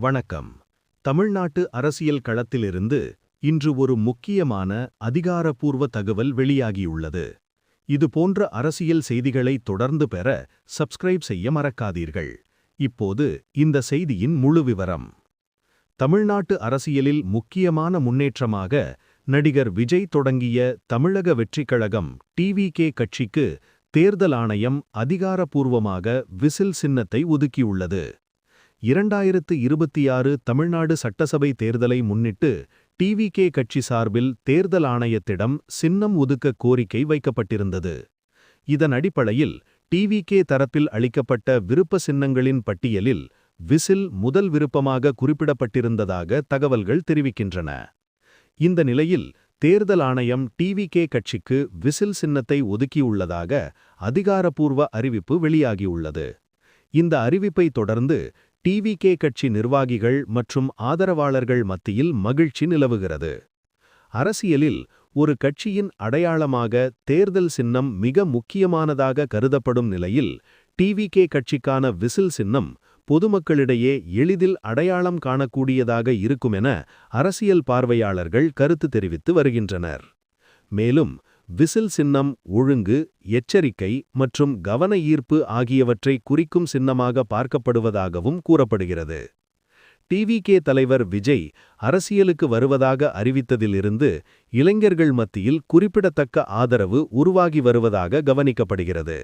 வணக்கம். தமிழ்நாட்டு அரசியல் களத்திலிருந்து இன்று ஒரு முக்கியமான அதிகாரப்பூர்வ தகவல் வெளியாகியுள்ளது. இது போன்ற அரசியல் செய்திகளை தொடர்ந்து பெற சப்ஸ்கிரைப் செய்ய மறக்காதீர்கள். இப்போது இந்த செய்தியின் முழு விவரம். தமிழ்நாட்டு அரசியலில் முக்கியமான முன்னேற்றமாக நடிகர் விஜய் தொடங்கிய தமிழக வெற்றிக் கழகம் டிவிகே கட்சிக்கு தேர்தல் ஆணையம் அதிகாரப்பூர்வமாக விசில் சின்னத்தை ஒதுக்கியுள்ளது. இரண்டாயிரத்து இருபத்தி ஆறு தமிழ்நாடு சட்டசபை தேர்தலை முன்னிட்டு டிவிகே கட்சி சார்பில் தேர்தல் ஆணையத்திடம் சின்னம் ஒதுக்க கோரிக்கை வைக்கப்பட்டிருந்தது. இதன் அடிப்படையில் டிவிகே தரப்பில் அளிக்கப்பட்ட விருப்ப சின்னங்களின் பட்டியலில் விசில் முதல் விருப்பமாக குறிப்பிடப்பட்டிருந்ததாக தகவல்கள் தெரிவிக்கின்றன. இந்த நிலையில் தேர்தல் ஆணையம் டிவிகே கட்சிக்கு விசில் சின்னத்தை ஒதுக்கியுள்ளதாக அதிகாரப்பூர்வ அறிவிப்பு வெளியாகியுள்ளது. இந்த அறிவிப்பை தொடர்ந்து டிவிகே கட்சி நிர்வாகிகள் மற்றும் ஆதரவாளர்கள் மத்தியில் மகிழ்ச்சி நிலவுகிறது. அரசியலில் ஒரு கட்சியின் அடையாளமாக தேர்தல் சின்னம் மிக முக்கியமானதாக கருதப்படும் நிலையில் டிவிகே கட்சிக்கான விசில் சின்னம் பொதுமக்களிடையே எளிதில் அடையாளம் காணக்கூடியதாக இருக்குமென அரசியல் பார்வையாளர்கள் கருத்து தெரிவித்து வருகின்றனர். மேலும் விசில் சின்னம் ஒழுங்கு எச்சரிக்கை மற்றும் கவன ஈர்ப்பு ஆகியவற்றை குறிக்கும் சின்னமாக பார்க்கப்படுவதாகவும் கூறப்படுகிறது. டிவிகே தலைவர் விஜய் அரசியலுக்கு வருவதாக அறிவித்ததிலிருந்து இளைஞர்கள் மத்தியில் குறிப்பிடத்தக்க ஆதரவு உருவாகி வருவதாக கவனிக்கப்படுகிறது.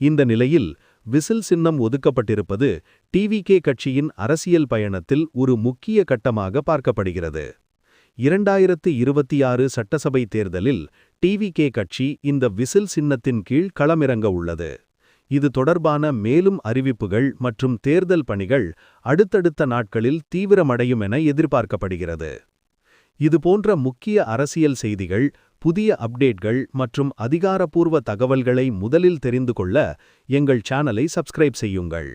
இந்த நிலையில் விசில் சின்னம் ஒதுக்கப்பட்டிருப்பது டிவிகே கட்சியின் அரசியல் பயணத்தில் ஒரு முக்கிய கட்டமாக பார்க்கப்படுகிறது. இரண்டாயிரத்து இருபத்தி ஆறு சட்டசபை தேர்தலில் டிவிகே கட்சி இந்த விசில் சின்னத்தின் கீழ் களமிறங்க உள்ளது. இது தொடர்பான மேலும் அறிவிப்புகள் மற்றும் தேர்தல் பணிகள் அடுத்தடுத்த நாட்களில் தீவிரமடையும் என எதிர்பார்க்கப்படுகிறது. இதுபோன்ற முக்கிய அரசியல் செய்திகள் புதிய அப்டேட்கள் மற்றும் அதிகாரப்பூர்வ தகவல்களை முதலில் தெரிந்து கொள்ள எங்கள் சேனலை சப்ஸ்கிரைப் செய்யுங்கள்.